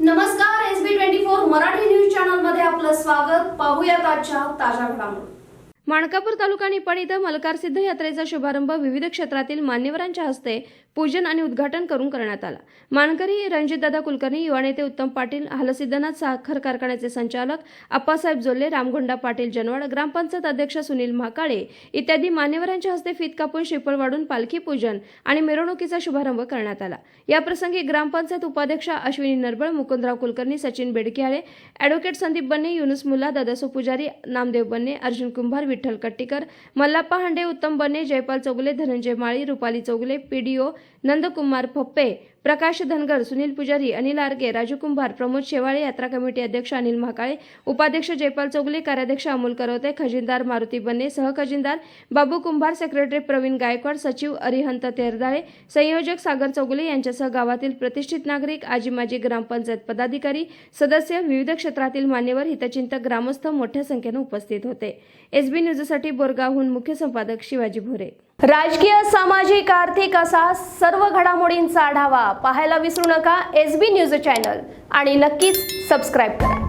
नमस्कार S B twenty four Marathi news चॅनलमध्ये आपलं स्वागत. पाहूयात आजच्या ताज्या घडामोडी. माणकापूर तालुका निपाण इथं मलकार सिद्ध यात्रेचा शुभारंभ विविध क्षेत्रातील मान्यवरांच्या हस्ते पूजन आणि उद्घाटन करून करण्यात आला. मानकरी रणजितदादा कुलकर्णी युवा नेते उत्तम पाटील हलसिद्धनाथ साखर कारखान्याचे संचालक अप्पासाहेब जोल्ले रामगोंडा पाटील जनवाड ग्रामपंचायत अध्यक्ष सुनील महाकाळे इत्यादी मान्यवरांच्या हस्ते फीत कापून शिपळ वाढून पालखी पूजन आणि मिरवणुकीचा शुभारंभ करण्यात आला. याप्रसंगी ग्रामपंचायत उपाध्यक्षा अश्विनी नरबळ मुकुंदराव कुलकर्णी सचिन बेडकियाळे अॅडव्होकेट संदीप बन्ने युनुस मुल्ला दादासो पुजारी नामदेव बन्ने अर्जुन कुंभार विठ्ठल कट्टीकर मल्लाप्पा हांडे उत्तम बन्ने जयपाल चौगुले धनंजय माळी रुपाली चौगुले पीडीओ నందకుమార్ పొప్పే प्रकाश धनगर सुनील पुजारी अनिल आरगे राजू कुंभार प्रमोद शेवाळे यात्रा कमिटी अध्यक्ष अनिल महाकाळे उपाध्यक्ष जयपाल चौगुले कार्याध्यक्ष अमोल करवते खजिनदार मारुती बन्ने सहखजिनदार बाबू कुंभार सेक्रेटरी प्रवीण गायकवाड सचिव अरिहंत तेरदाळे संयोजक सागर चौगले यांच्यासह गावातील प्रतिष्ठित नागरिक आजी माजी ग्रामपंचायत पदाधिकारी सदस्य विविध क्षेत्रातील मान्यवर हितचिंतक ग्रामस्थ मोठ्या संख्येने उपस्थित होते. एसबी न्यूजसाठी बोरगावहून मुख्य संपादक शिवाजी भोरे. राजकीय सामाजिक आर्थिक असा सर्व घडामोडींचा आढावा पाहायला विसरू नका. एस बी न्यूज चॅनल आणि नक्कीच सबस्क्राईब करा.